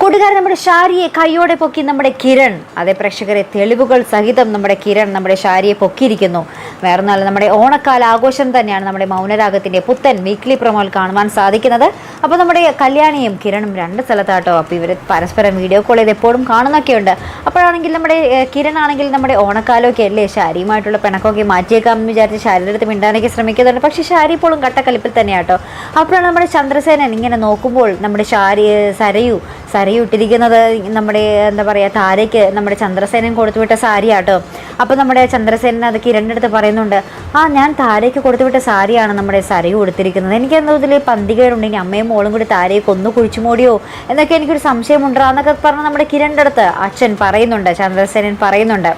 കൂട്ടുകാരൻ നമ്മുടെ ഷാരിയെ കൈയോടെ പൊക്കി നമ്മുടെ കിരൺ. അതെ പ്രേക്ഷകരെ തെളിവുകൾ സഹിതം നമ്മുടെ കിരൺ നമ്മുടെ ഷാരിയെ പൊക്കിയിരിക്കുന്നു. വേറൊന്നല്ല നമ്മുടെ ഓണക്കാല ആഘോഷം തന്നെയാണ് നമ്മുടെ മൗനരാഗത്തിന്റെ പുത്തൻ വീക്ക്ലി പ്രൊമോയിൽ കാണുവാൻ സാധിക്കുന്നത്. അപ്പോൾ നമ്മുടെ കല്യാണിയും കിരണും രണ്ട് സ്ഥലത്താട്ടോ. അപ്പോൾ ഇവർ പരസ്പരം വീഡിയോ കോൾ ചെയ്ത് എപ്പോഴും കാണുന്നൊക്കെയുണ്ട്. അപ്പോഴാണെങ്കിൽ നമ്മുടെ കിരൺ ആണെങ്കിൽ നമ്മുടെ ഓണക്കാലമൊക്കെ അല്ലേ? ഷാരിയുമായിട്ടുള്ള പിണക്കമൊക്കെ മാറ്റിയേക്കാം എന്ന് വിചാരിച്ച് ഷാരിയുടെ അടുത്ത് മിണ്ടാനൊക്കെ ശ്രമിക്കുന്നുണ്ട്. പക്ഷേ ഷാരി ഇപ്പോഴും കട്ടക്കലിപ്പിൽ തന്നെയാട്ടോ. അപ്പോഴാണ് നമ്മുടെ ചന്ദ്രസേനൻ ഇങ്ങനെ നോക്കുമ്പോൾ നമ്മുടെ ഷാരി സരയു സരയു ഇട്ടിരിക്കുന്നത് നമ്മുടെ എന്താ പറയുക താരയ്ക്ക് നമ്മുടെ ചന്ദ്രസേനൻ കൊടുത്തുവിട്ട സാരിയാട്ടോ. അപ്പോൾ നമ്മുടെ ചന്ദ്രസേനൻ അത് കിരണിന്റെ പറയുന്നുണ്ട് ആ ഞാൻ താരയ്ക്ക് കൊടുത്തുവിട്ട സാരിയാണ് നമ്മുടെ സരി കൊടുത്തിരിക്കുന്നത്. എനിക്ക് എന്തോ ഇതിൽ പന്തികേടുണ്ടെങ്കിൽ അമ്മയും മോളും കൂടി താരയെ കൊന്നു കുഴിച്ചു മൂടിയോ എന്നൊക്കെ എനിക്കൊരു സംശയമുണ്ടോ. എന്നൊക്കെ പറഞ്ഞ് നമ്മുടെ കിരണിന്റെ അച്ഛൻ പറയുന്നുണ്ട് ചന്ദ്രസേനൻ പറയുന്നുണ്ട്.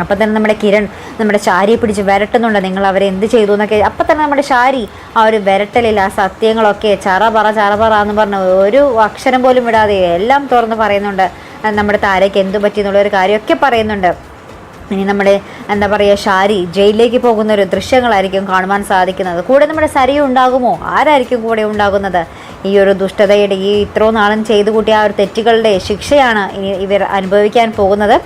അപ്പം തന്നെ നമ്മുടെ കിരൺ നമ്മുടെ ശാരിയെ പിടിച്ച് വരട്ടുന്നുണ്ട്. നിങ്ങൾ അവരെ എന്ത് ചെയ്തു എന്നൊക്കെ അപ്പം തന്നെ നമ്മുടെ ശാരി ആ ഒരു വരട്ടലിൽ ആ സത്യങ്ങളൊക്കെ ചറ പറ ചറ പറ എന്ന് പറഞ്ഞ ഒരു അക്ഷരം പോലും വിടാതെ എല്ലാം തുറന്ന് പറയുന്നുണ്ട്. നമ്മുടെ താരയ്ക്ക് എന്തു പറ്റി എന്നുള്ള ഒരു കാര്യമൊക്കെ പറയുന്നുണ്ട്. ഇനി നമ്മുടെ എന്താ പറയുക ഷാരി ജയിലിലേക്ക് പോകുന്ന ഒരു ദൃശ്യങ്ങളായിരിക്കും കാണുവാൻ സാധിക്കുന്നത്. കൂടെ നമ്മുടെ സരി ഉണ്ടാകുമോ? ആരായിരിക്കും കൂടെ ഉണ്ടാകുന്നത്? ഈ ഒരു ദുഷ്ടതയുടെ ഈ ഇത്രയും നാളും ചെയ്തു കൂട്ടിയ ആ ഒരു തെറ്റുകളുടെ ശിക്ഷയാണ് ഇനി ഇവർ അനുഭവിക്കാൻ പോകുന്നത്.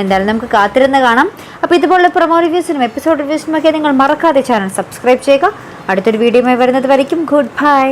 എന്തായാലും നമുക്ക് കാത്തിരുന്ന് കാണാം. അപ്പോൾ ഇതുപോലുള്ള പ്രൊമോ റിവ്യൂസിനും എപ്പിസോഡ് റിവ്യൂസിനും ഒക്കെ നിങ്ങൾ മറക്കാതെ ചാനൽ സബ്സ്ക്രൈബ് ചെയ്യുക. അടുത്തൊരു വീഡിയോയുമായി വരുന്നത് വരയ്ക്കും. Good bye